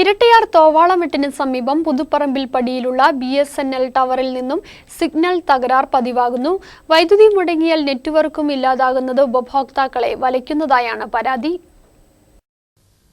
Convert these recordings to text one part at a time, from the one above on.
ഇരട്ടിയാർ തോവാളമെട്ടിന് സമീപം പുതുപ്പറമ്പിൽ പടിയിലുള്ള ബി എസ് എൻ എൽ ടവറിൽ നിന്നും സിഗ്നൽ തകരാർ പതിവാകുന്നു. വൈദ്യുതി മുടങ്ങിയാൽ നെറ്റ്വർക്കും ഇല്ലാതാകുന്നത് ഉപഭോക്താക്കളെ വലയ്ക്കുന്നതായാണ് പരാതി.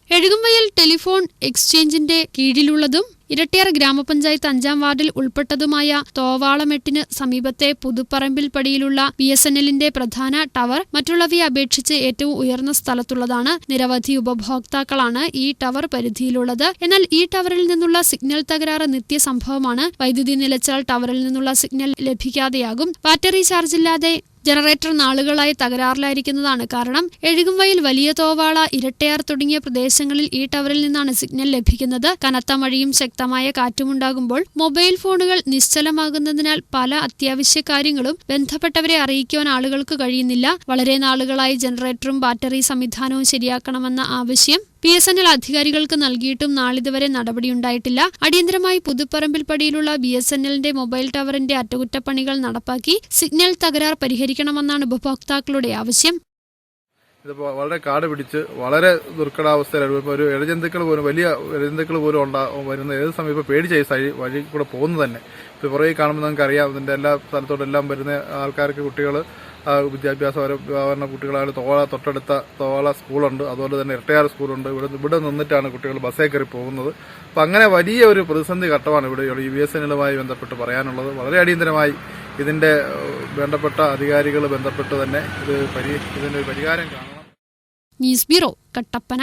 എഴുകുംവയൽ ടെലിഫോൺ എക്സ്ചേഞ്ചിന്റെ കീഴിലുള്ളതും ഇരട്ടിയാർ ഗ്രാമപഞ്ചായത്ത് അഞ്ചാം വാർഡിൽ ഉൾപ്പെട്ടതുമായ തോവാളമെട്ടിന് സമീപത്തെ പുതുപ്പറമ്പിൽ പടിയിലുള്ള ബി എസ് എൻ എല്ലിന്റെ പ്രധാന ടവർ മറ്റുള്ളവയെ അപേക്ഷിച്ച് ഏറ്റവും ഉയർന്ന സ്ഥലത്തുള്ളതാണ് നിരവധി ഉപഭോക്താക്കളാണ് ഈ ടവർ പരിധിയിലുള്ളത്. എന്നാൽ ഈ ടവറിൽ നിന്നുള്ള സിഗ്നൽ തകരാറ് നിത്യസംഭവമാണ് വൈദ്യുതി നിലച്ചാൽ ടവറിൽ നിന്നുള്ള സിഗ്നൽ ലഭിക്കാതെയാകും. ബാറ്ററി ചാർജില്ലാതെ ജനറേറ്റർ നാളുകളായി തകരാറിലായിരിക്കുന്നതാണ് കാരണം. എഴുകുംവയൽ വലിയ തോവാള ഇരട്ടയാർ തുടങ്ങിയ പ്രദേശങ്ങളിൽ ഈ ടവറിൽ നിന്നാണ് സിഗ്നൽ ലഭിക്കുന്നത്. കനത്ത മഴയും ശക്തമായ കാറ്റുമുണ്ടാകുമ്പോൾ മൊബൈൽ ഫോണുകൾ നിശ്ചലമാകുന്നതിനാൽ പല അത്യാവശ്യ കാര്യങ്ങളും ബന്ധപ്പെട്ടവരെ അറിയിക്കുവാൻ ആളുകൾക്ക് കഴിയുന്നില്ല. വളരെ നാളുകളായി ജനറേറ്ററും ബാറ്ററി സംവിധാനവും ശരിയാക്കണമെന്ന ആവശ്യം പി എസ് എൻ എൽ അധികാരികൾക്ക് നൽകിയിട്ടും നാളിതുവരെ നടപടിയുണ്ടായിട്ടില്ല. അടിയന്തരമായി പുതുപ്പറമ്പിൽ പടിയിലുള്ള ബി എസ് എൻ എല്ലിന്റെ മൊബൈൽ ടവറിന്റെ അറ്റകുറ്റപ്പണികൾ നടപ്പാക്കി സിഗ്നൽ തകരാർ പരിഹരിക്കണമെന്നാണ് ഉപഭോക്താക്കളുടെ ആവശ്യം. ഇതിപ്പോൾ വളരെ കാട് പിടിച്ച് വളരെ ദുർഘടാവസ്ഥയിലാണ് ഒരു ഇഴജന്തുക്കൾ പോലും വലിയ ഇഴജന്തുക്കൾ പോലും ഉണ്ടാ വരുന്ന ഏത് സമയം ഇപ്പോൾ പേടിച്ച ഈ സൈ വഴി കൂടെ പോകുന്നത് തന്നെ. ഇപ്പോൾ പുറകെ കാണുമ്പോൾ നമുക്ക് അറിയാം ഇതിന്റെ എല്ലാ സ്ഥലത്തോടെല്ലാം വരുന്ന ആൾക്കാർക്ക് കുട്ടികൾ വിദ്യാഭ്യാസപരമായ കുട്ടികളായാലും തോള തൊട്ടടുത്ത തോള സ്കൂളുണ്ട്. അതുപോലെ തന്നെ ഇരട്ടയാർ സ്കൂളുണ്ട്. ഇവിടെ ഇവിടെ നിന്നിട്ടാണ് കുട്ടികൾ ബസ്സേ കയറി പോകുന്നത്. അപ്പം അങ്ങനെ വലിയ ഒരു പ്രതിസന്ധി ഘട്ടമാണ് ഇവിടെ യു എസ് എന്നുമായി ബന്ധപ്പെട്ട് പറയാനുള്ളത്. വളരെ അടിയന്തരമായി ഇതിന്റെ വേണ്ടപ്പെട്ട അധികാരികൾ ബന്ധപ്പെട്ട് തന്നെ ഇത് പരി ഇതിന്റെ പരിഹാരം കാണണം. News bureau Kattappana.